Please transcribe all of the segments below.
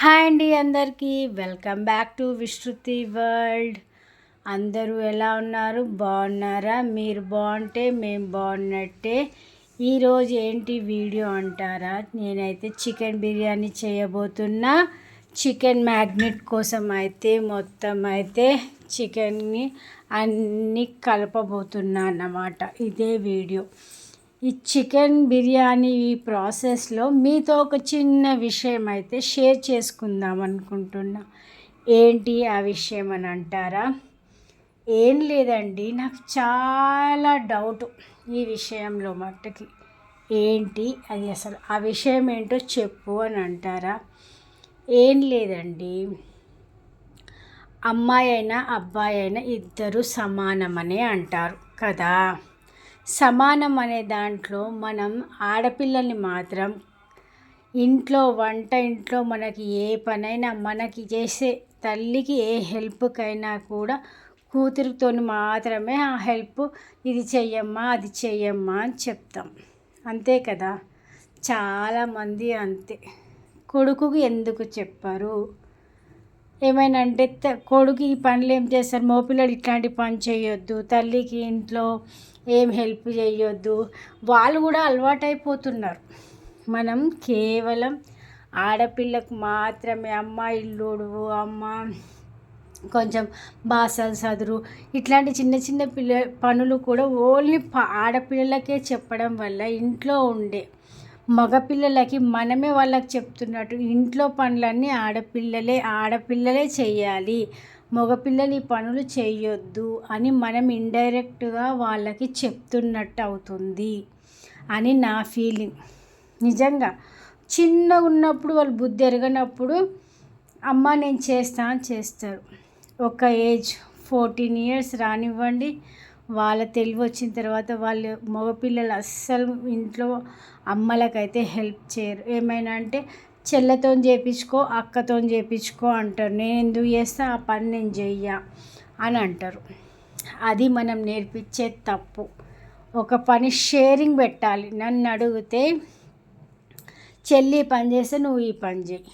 Hi అండి అందరికీ. Welcome back to Vishruti world. అందరూ ఎలా ఉన్నారు? బాగున్నారా? మీరు బాగుంటే మేము బాగున్నట్టే. ఈరోజు ఏంటి వీడియో అంటారా? నేనైతే చికెన్ బిర్యానీ చేయబోతున్నా. చికెన్ మ్యాగ్నెట్ కోసం అయితే మొత్తం అయితే చికెన్ని అన్నీ కలపబోతున్నా అన్నమాట. ఇదే వీడియో. ఈ చికెన్ బిర్యానీ ఈ ప్రాసెస్లో మీతో ఒక చిన్న విషయం అయితే షేర్ చేసుకుందాం అనుకుంటున్నా. ఏంటి ఆ విషయం అని అంటారా? ఏం లేదండి నాకు చాలా డౌట్ ఈ విషయంలో మట్టుకి ఏంటి? అది అసలు ఆ విషయం ఏంటో చెప్పు అని అంటారా? ఏం లేదండి. అమ్మాయి అయినా అబ్బాయి అయినా ఇద్దరు సమానమనే అంటారు కదా? సమానం అనే దాంట్లో మనం ఆడపిల్లల్ని మాత్రం ఇంట్లో వంట ఇంట్లో మనకి ఏ పనైనా మనకి చేసే తల్లికి ఏ హెల్ప్కైనా కూడా కూతురుతో మాత్రమే ఆ హెల్ప్ ఇది చెయ్యమ్మా అది చెయ్యమ్మా అని చెప్తాం. అంతే కదా? చాలామంది అంతే. కొడుకుకి ఎందుకు చెప్పారు? ఏమైనా అంటే కొడుకు ఈ పనులు ఏం చేస్తారు? మోపిల్లడు ఇట్లాంటి పని చేయొద్దు. తల్లికి ఇంట్లో ఏం హెల్ప్ చేయొద్దు. వాళ్ళు కూడా అలవాటైపోతున్నారు. మనం కేవలం ఆడపిల్లకు మాత్రమే అమ్మ ఇల్లుడువు అమ్మ కొంచెం బాసలు సదురు ఇట్లాంటి చిన్న చిన్న పిల్ల పనులు కూడా ఓన్లీ ఆడపిల్లలకే చెప్పడం వల్ల ఇంట్లో ఉండే మగపిల్లలకి మనమే వాళ్ళకి చెప్తున్నట్టు ఇంట్లో పనులన్నీ ఆడపిల్లలే ఆడపిల్లలే చేయాలి మగపిల్లలు ఈ పనులు చేయొద్దు అని మనం ఇండైరెక్ట్గా వాళ్ళకి చెప్తున్నట్టు అవుతుంది అని నా ఫీలింగ్. నిజంగా చిన్నగా ఉన్నప్పుడు వాళ్ళు బుద్ధి ఎరగనప్పుడు అమ్మ నేను చేస్తా అని చేస్తారు. ఒక ఏజ్ ఫోర్టీన్ ఇయర్స్ రానివ్వండి వాళ్ళ తెలివి వచ్చిన తర్వాత వాళ్ళు మగపిల్లలు అస్సలు ఇంట్లో అమ్మలకైతే హెల్ప్ చేయరు. ఏమైనా అంటే చెల్లతో చేయించుకో అక్కతో చేయించుకో అంటారు. నేను ఎందుకు చేస్తా? ఆ పని నేను చెయ్యా అని అంటారు. అది మనం నేర్పించే తప్పు. ఒక పని షేరింగ్ పెట్టాలి. నన్ను అడిగితే చెల్లి పని చేస్తే నువ్వు ఈ పని చేయి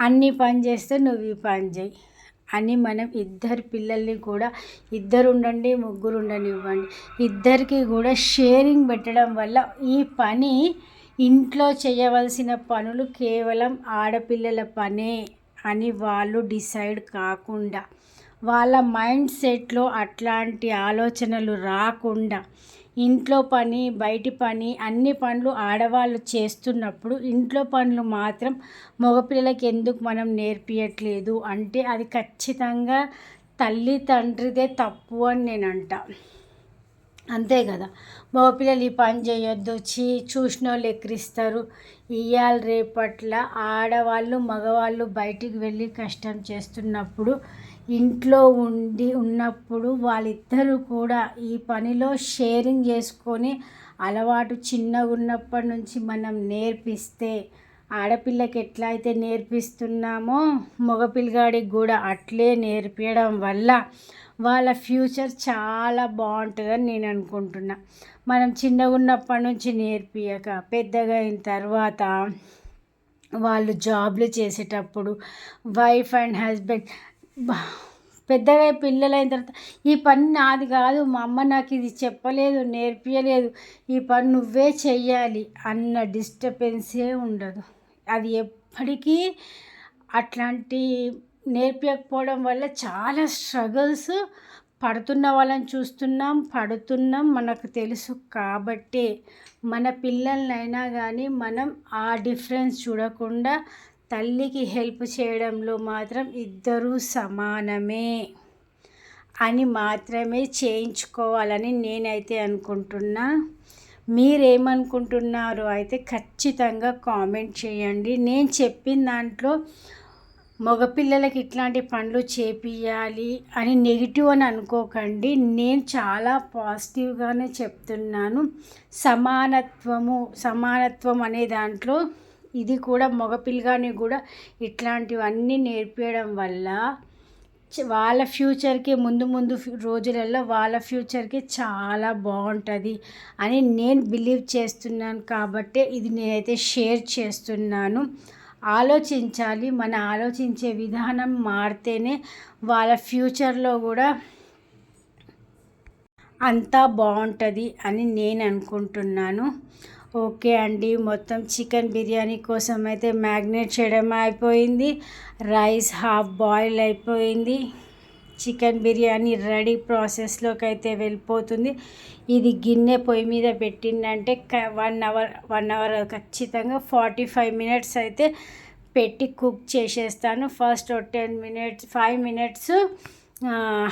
అన్ని పని చేస్తే నువ్వు ఈ పని చేయి అని మనం ఇద్దరు పిల్లల్ని కూడా ఇద్దరు ఉండండి ముగ్గురు ఉండనివ్వండి ఇద్దరికి కూడా షేరింగ్ పెట్టడం వల్ల ఈ పని ఇంట్లో చేయవలసిన పనులు కేవలం ఆడపిల్లల పనే అని వాళ్ళు డిసైడ్ కాకుండా వాళ్ళ మైండ్ సెట్లో అట్లాంటి ఆలోచనలు రాకుండా ఇంట్లో పని బయటి పని అన్ని పనులు ఆడవాళ్ళు చేస్తున్నప్పుడు ఇంట్లో పనులు మాత్రం మగపిల్లలకి ఎందుకు మనం నేర్పించట్లేదు అంటే అది ఖచ్చితంగా తల్లి తండ్రిదే తప్పు అని నేను అంట అంతే కదా? మగపిల్లలు ఈ పని చేయొద్దు. చీ చూసిన వాళ్ళు ఎక్కిరిస్తారు. ఇవాళ రేపట్ల ఆడవాళ్ళు మగవాళ్ళు బయటికి వెళ్ళి కష్టం చేస్తున్నప్పుడు ఇంట్లో ఉండి ఉన్నప్పుడు వాళ్ళిద్దరూ కూడా ఈ పనిలో షేరింగ్ చేసుకొని అలవాటు చిన్నగా ఉన్నప్పటి నుంచి మనం నేర్పిస్తే ఆడపిల్లకి ఎట్లా అయితే నేర్పిస్తున్నామో మగపిల్లగాడికి కూడా అట్లే నేర్పించడం వల్ల వాళ్ళ ఫ్యూచర్ చాలా బాగుంటుందని నేను అనుకుంటున్నా. మనం చిన్నగా ఉన్నప్పటి నుంచి నేర్పియక పెద్దగా అయిన తర్వాత వాళ్ళు జాబ్లు చేసేటప్పుడు వైఫ్ అండ్ హస్బెండ్ పెద్దగా పిల్లలైన తర్వాత ఈ పని నాది కాదు మా అమ్మ నాకు ఇది చెప్పలేదు నేర్పించలేదు ఈ పని నువ్వే చెయ్యాలి అన్న డిస్టర్బెన్సే ఉండదు. అది ఎప్పటికీ అట్లాంటి నేర్పించకపోవడం వల్ల చాలా స్ట్రగుల్స్ పడుతున్న వాళ్ళని చూస్తున్నాం పడుతున్నాం మనకు తెలుసు కాబట్టి. మన పిల్లలనైనా కానీ మనం ఆ డిఫరెన్స్ చూడకుండా తల్లికి హెల్ప్ చేయడంలో మాత్రం ఇద్దరూ సమానమే అని మాత్రమే చేయించుకోవాలని నేనైతే అనుకుంటున్నా. మీరేమనుకుంటున్నారు? అయితే ఖచ్చితంగా కామెంట్ చేయండి. నేను చెప్పిన దాంట్లో మగపిల్లలకి ఇట్లాంటి పనులు చేపియాలి అని నెగిటివ్ అని అనుకోకండి. నేను చాలా పాజిటివ్గానే చెప్తున్నాను. సమానత్వము సమానత్వం అనే దాంట్లో ఇది కూడా మగపిల్లగాని కూడా ఇట్లాంటివన్నీ నేర్పించడం వల్ల వాళ్ళ ఫ్యూచర్కి ముందు ముందు రోజులలో వాళ్ళ ఫ్యూచర్కి చాలా బాగుంటుంది అని నేను బిలీవ్ చేస్తున్నాను కాబట్టి ఇది నేనైతే షేర్ చేస్తున్నాను. ఆలోచించాలి మన ఆలోచించే విధానం మారితేనే వాళ్ళ ఫ్యూచర్లో కూడా అంతా బాగుంటుంది అని నేను అనుకుంటున్నాను. ఓకే అండి మొత్తం చికెన్ బిర్యానీ కోసం అయితే మ్యాగ్నేట్ చేయడం అయిపోయింది. రైస్ హాఫ్ బాయిల్ అయిపోయింది. చికెన్ బిర్యానీ రెడీ ప్రాసెస్లోకి అయితే వెళ్ళిపోతుంది. ఇది గిన్నె పొయ్యి మీద పెట్టిందంటే వన్ అవర్ వన్ అవర్ ఖచ్చితంగా ఫార్టీ ఫైవ్ మినిట్స్ అయితే పెట్టి కుక్ చేసేస్తాను. First ten minutes five minutes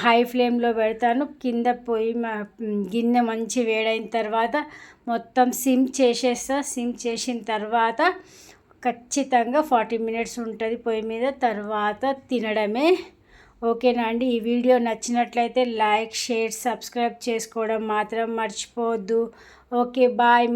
high ఫ్లేమ్లో పెడతాను. కింద పొయ్యి గిన్నె మంచి వేడైన తర్వాత మొత్తం సిమ్ చేసేస్తా. సిమ్ చేసిన తర్వాత ఖచ్చితంగా ఫార్టీ మినిట్స్ ఉంటుంది పొయ్యి మీద. తర్వాత తినడమే. ఓకేనా అండి? ఈ వీడియో నచ్చినట్లయితే లైక్ షేర్ సబ్స్క్రైబ్ చేసుకోవడం మాత్రం మర్చిపోవద్దు. Okay bye.